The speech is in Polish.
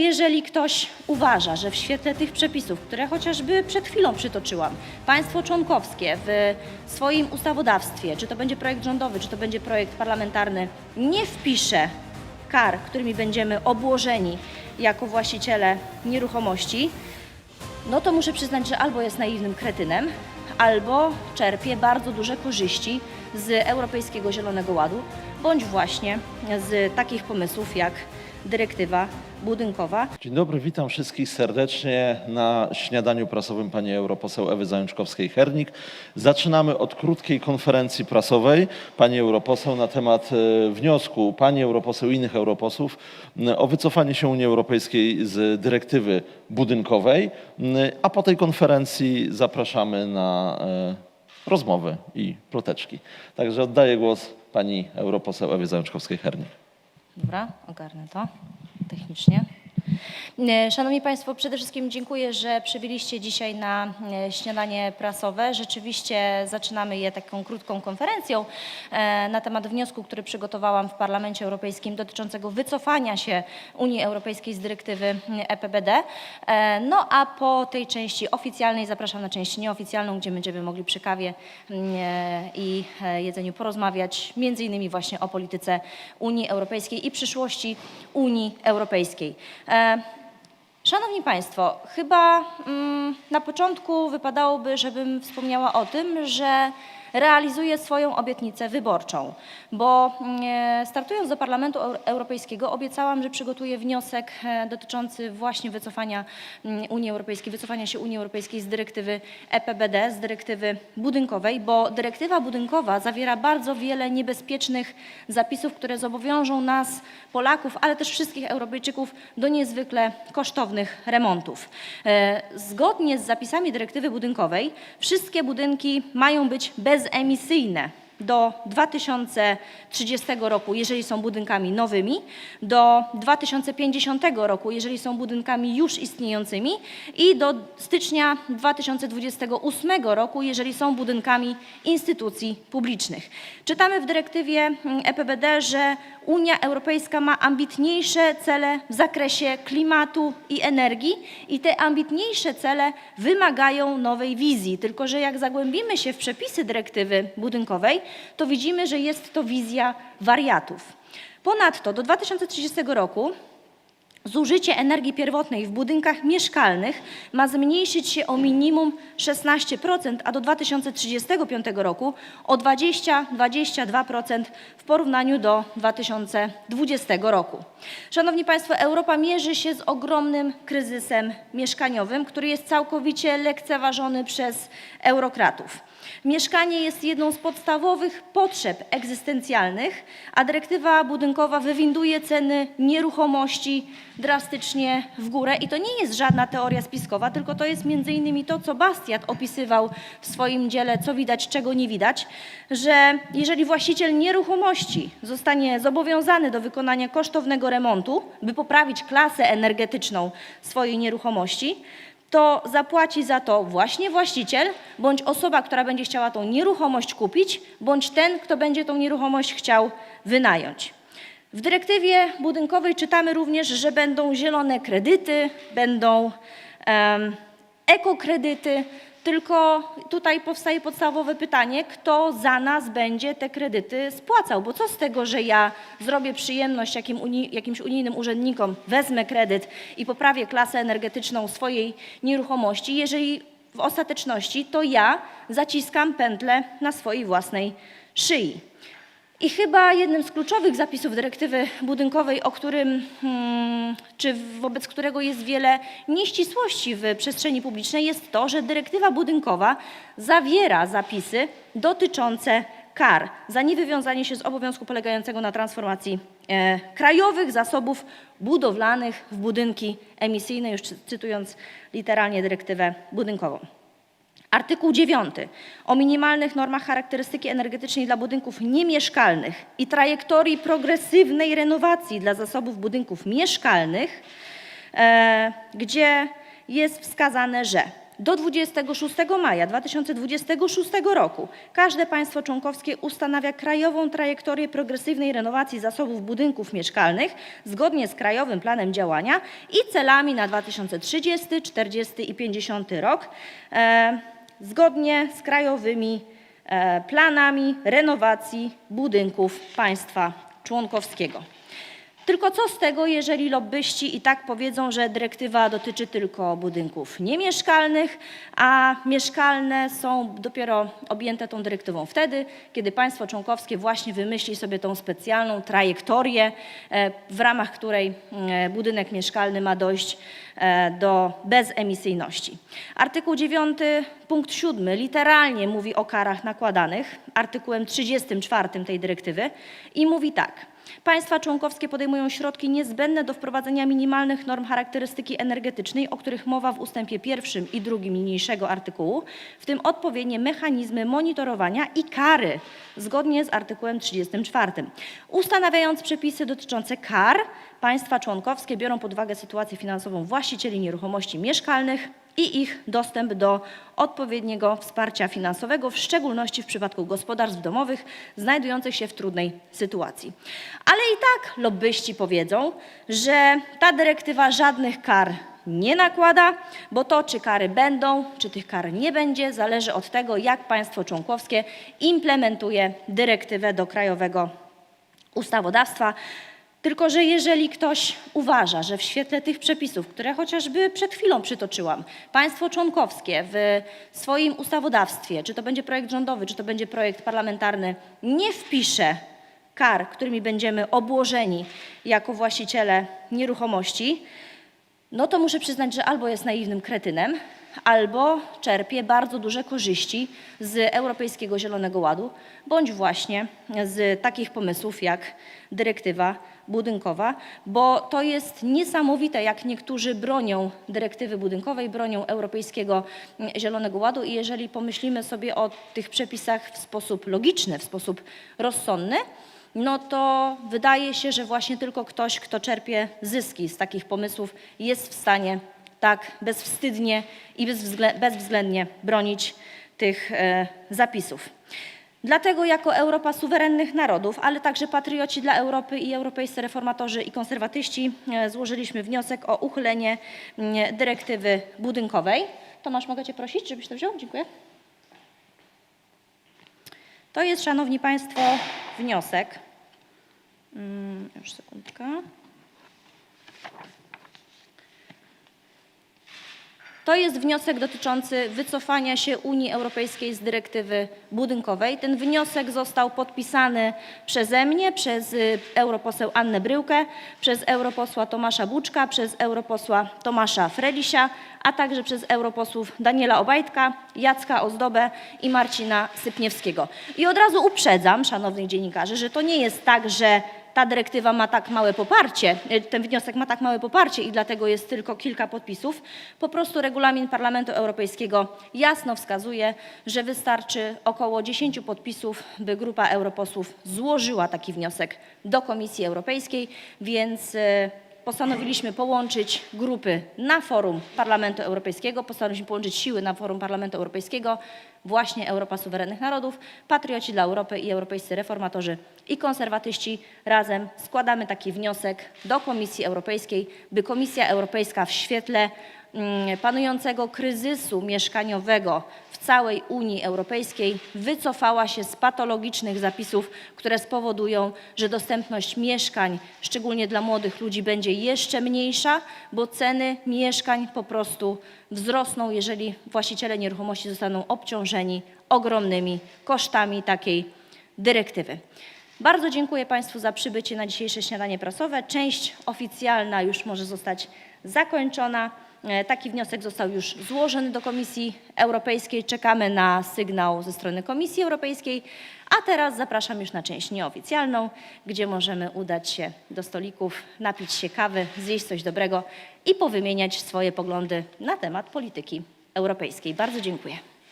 Jeżeli ktoś uważa, że w świetle tych przepisów, które chociażby przed chwilą przytoczyłam, państwo członkowskie w swoim ustawodawstwie, czy to będzie projekt rządowy, czy to będzie projekt parlamentarny, nie wpisze kar, którymi będziemy obłożeni jako właściciele nieruchomości, no to muszę przyznać, że albo jest naiwnym kretynem, albo czerpie bardzo duże korzyści z Europejskiego Zielonego Ładu, bądź właśnie z takich pomysłów jak dyrektywa budynkowa. Dzień dobry, witam wszystkich serdecznie na śniadaniu prasowym pani europoseł Ewy Zajączkowskiej-Hernik. Zaczynamy od krótkiej konferencji prasowej pani europoseł na temat e, wniosku pani europoseł i innych europosłów o wycofanie się Unii Europejskiej z dyrektywy budynkowej, a po tej konferencji zapraszamy na e, rozmowy i ploteczki. Także oddaję głos pani europoseł Ewie Zajączkowskiej-Hernik. Dobra, ogarnę to technicznie. E, Szanowni Państwo, przede wszystkim dziękuję, że przybyliście dzisiaj na e, śniadanie prasowe. Rzeczywiście zaczynamy je taką krótką konferencją e, na temat wniosku, który przygotowałam w Parlamencie Europejskim dotyczącego wycofania się Unii Europejskiej z dyrektywy EPBD. E, No a po tej części oficjalnej zapraszam na część nieoficjalną, gdzie będziemy mogli przy kawie mm, i jedzeniu porozmawiać między innymi właśnie o polityce Unii Europejskiej i przyszłości Unii Europejskiej. Szanowni Państwo, chyba mm, na początku wypadałoby, żebym wspomniała o tym, że realizuję swoją obietnicę wyborczą, bo mm, startując do Parlamentu Euro- Europejskiego obiecałam, że przygotuję wniosek e, dotyczący właśnie wycofania mm, Unii Europejskiej, wycofania się Unii Europejskiej z dyrektywy EPBD, z dyrektywy budynkowej, bo dyrektywa budynkowa zawiera bardzo wiele niebezpiecznych zapisów, które zobowiążą nas, Polaków, ale też wszystkich Europejczyków do niezwykle kosztownych remontów. E, Zgodnie z zapisami dyrektywy budynkowej wszystkie budynki mają być bezemisyjne do 2030 roku, jeżeli są budynkami nowymi, do 2050 roku, jeżeli są budynkami już istniejącymi i do stycznia 2028 roku, jeżeli są budynkami instytucji publicznych. Czytamy w dyrektywie mm, EPBD, że Unia Europejska ma ambitniejsze cele w zakresie klimatu i energii i te ambitniejsze cele wymagają nowej wizji. Tylko, że jak zagłębimy się w przepisy dyrektywy budynkowej, to widzimy, że jest to wizja wariatów. Ponadto do 2030 roku Zużycie energii pierwotnej w budynkach mieszkalnych ma zmniejszyć się o minimum 16%, a do 2035 roku o 20-22% w porównaniu do 2020 roku. Szanowni Państwo, Europa mierzy się z ogromnym kryzysem mieszkaniowym, który jest całkowicie lekceważony przez eurokratów. Mieszkanie jest jedną z podstawowych potrzeb egzystencjalnych, a dyrektywa budynkowa wywinduje ceny nieruchomości drastycznie w górę. I to nie jest żadna teoria spiskowa, tylko to jest między innymi to, co Bastiat opisywał w swoim dziele, co widać, czego nie widać, że jeżeli właściciel nieruchomości zostanie zobowiązany do wykonania kosztownego remontu, by poprawić klasę energetyczną swojej nieruchomości, to zapłaci za to właśnie właściciel, bądź osoba, która będzie chciała tą nieruchomość kupić, bądź ten, kto będzie tą nieruchomość chciał wynająć. W dyrektywie budynkowej czytamy również, że będą zielone kredyty, będą em, ekokredyty, tylko tutaj powstaje podstawowe pytanie, kto za nas będzie te kredyty spłacał, bo co z tego, że ja zrobię przyjemność jakim uni, jakimś unijnym urzędnikom, wezmę kredyt i poprawię klasę energetyczną swojej nieruchomości, jeżeli w ostateczności to ja zaciskam pętlę na swojej własnej szyi. I chyba jednym z kluczowych zapisów dyrektywy budynkowej, o którym, hmm, czy wobec którego jest wiele nieścisłości w przestrzeni publicznej, jest to, że dyrektywa budynkowa zawiera zapisy dotyczące kar za niewywiązanie się z obowiązku polegającego na transformacji e, krajowych zasobów budowlanych w budynki emisyjne, już cy- cytując literalnie dyrektywę budynkową. Artykuł 9 o minimalnych normach charakterystyki energetycznej dla budynków niemieszkalnych i trajektorii progresywnej renowacji dla zasobów budynków mieszkalnych, e, gdzie jest wskazane, że do 26 maja 2026 roku każde państwo członkowskie ustanawia krajową trajektorię progresywnej renowacji zasobów budynków mieszkalnych zgodnie z krajowym planem działania i celami na 2030, 40 i 50 rok, e, zgodnie z krajowymi e, planami renowacji budynków państwa członkowskiego. Tylko co z tego, jeżeli lobbyści i tak powiedzą, że dyrektywa dotyczy tylko budynków niemieszkalnych, a mieszkalne są dopiero objęte tą dyrektywą wtedy, kiedy państwo członkowskie właśnie wymyśli sobie tą specjalną trajektorię, e, w ramach której e, budynek mieszkalny ma dojść e, do bezemisyjności. Artykuł 9 punkt 7 literalnie mówi o karach nakładanych artykułem 34 tej dyrektywy i mówi tak. Państwa członkowskie podejmują środki niezbędne do wprowadzenia minimalnych norm charakterystyki energetycznej, o których mowa w ustępie pierwszym i drugim niniejszego artykułu, w tym odpowiednie mechanizmy monitorowania i kary, zgodnie z artykułem 34. Ustanawiając przepisy dotyczące kar, państwa członkowskie biorą pod uwagę sytuację finansową właścicieli nieruchomości mieszkalnych i ich dostęp do odpowiedniego wsparcia finansowego, w szczególności w przypadku gospodarstw domowych znajdujących się w trudnej sytuacji. Ale i tak lobbyści powiedzą, że ta dyrektywa żadnych kar nie nakłada, bo to, czy kary będą, czy tych kar nie będzie, zależy od tego, jak państwo członkowskie implementuje dyrektywę do krajowego ustawodawstwa. Tylko, że jeżeli ktoś uważa, że w świetle tych przepisów, które chociażby przed chwilą przytoczyłam, państwo członkowskie w swoim ustawodawstwie, czy to będzie projekt rządowy, czy to będzie projekt parlamentarny, nie wpisze kar, którymi będziemy obłożeni jako właściciele nieruchomości, no to muszę przyznać, że albo jest naiwnym kretynem, albo czerpie bardzo duże korzyści z Europejskiego Zielonego Ładu, bądź właśnie z takich pomysłów jak dyrektywa budynkowa, bo to jest niesamowite, jak niektórzy bronią dyrektywy budynkowej, bronią Europejskiego Zielonego Ładu i jeżeli pomyślimy sobie o tych przepisach w sposób logiczny, w sposób rozsądny, no to wydaje się, że właśnie tylko ktoś, kto czerpie zyski z takich pomysłów, jest w stanie tak bezwstydnie i bezwzglę- bezwzględnie bronić tych e, zapisów. Dlatego jako Europa suwerennych narodów, ale także patrioci dla Europy i europejscy reformatorzy i konserwatyści e, złożyliśmy wniosek o uchylenie mm, dyrektywy budynkowej. Tomasz, mogę Cię prosić, żebyś to wziął? Dziękuję. To jest, Szanowni Państwo, wniosek. Mm, Już sekundkę. To jest wniosek dotyczący wycofania się Unii Europejskiej z dyrektywy budynkowej. Ten wniosek został podpisany przeze mnie, przez y, europoseł Annę Bryłkę, przez europosła Tomasza Buczka, przez europosła Tomasza Frelisia, a także przez europosłów Daniela Obajtka, Jacka Ozdobę i Marcina Sypniewskiego. I od razu uprzedzam, szanownych dziennikarzy, że to nie jest tak, że ta dyrektywa ma tak małe poparcie, y, ten wniosek ma tak małe poparcie i dlatego jest tylko kilka podpisów. Po prostu regulamin Parlamentu Europejskiego jasno wskazuje, że wystarczy około 10 podpisów, by grupa europosłów złożyła taki wniosek do Komisji Europejskiej, więc y, postanowiliśmy połączyć grupy na forum Parlamentu Europejskiego, postanowiliśmy połączyć siły na forum Parlamentu Europejskiego, właśnie Europa Suwerennych Narodów, Patrioci dla Europy i Europejscy Reformatorzy i Konserwatyści. Razem składamy taki wniosek do Komisji Europejskiej, by Komisja Europejska w świetle panującego kryzysu mieszkaniowego w całej Unii Europejskiej wycofała się z patologicznych zapisów, które spowodują, że dostępność mieszkań, szczególnie dla młodych ludzi, będzie jeszcze mniejsza, bo ceny mieszkań po prostu wzrosną, jeżeli właściciele nieruchomości zostaną obciążeni ogromnymi kosztami takiej dyrektywy. Bardzo dziękuję Państwu za przybycie na dzisiejsze śniadanie prasowe. Część oficjalna już może zostać zakończona. E, Taki wniosek został już złożony do Komisji Europejskiej. Czekamy na sygnał ze strony Komisji Europejskiej. A teraz zapraszam już na część nieoficjalną, gdzie możemy udać się do stolików, napić się kawy, zjeść coś dobrego i powymieniać swoje poglądy na temat polityki europejskiej. Bardzo dziękuję.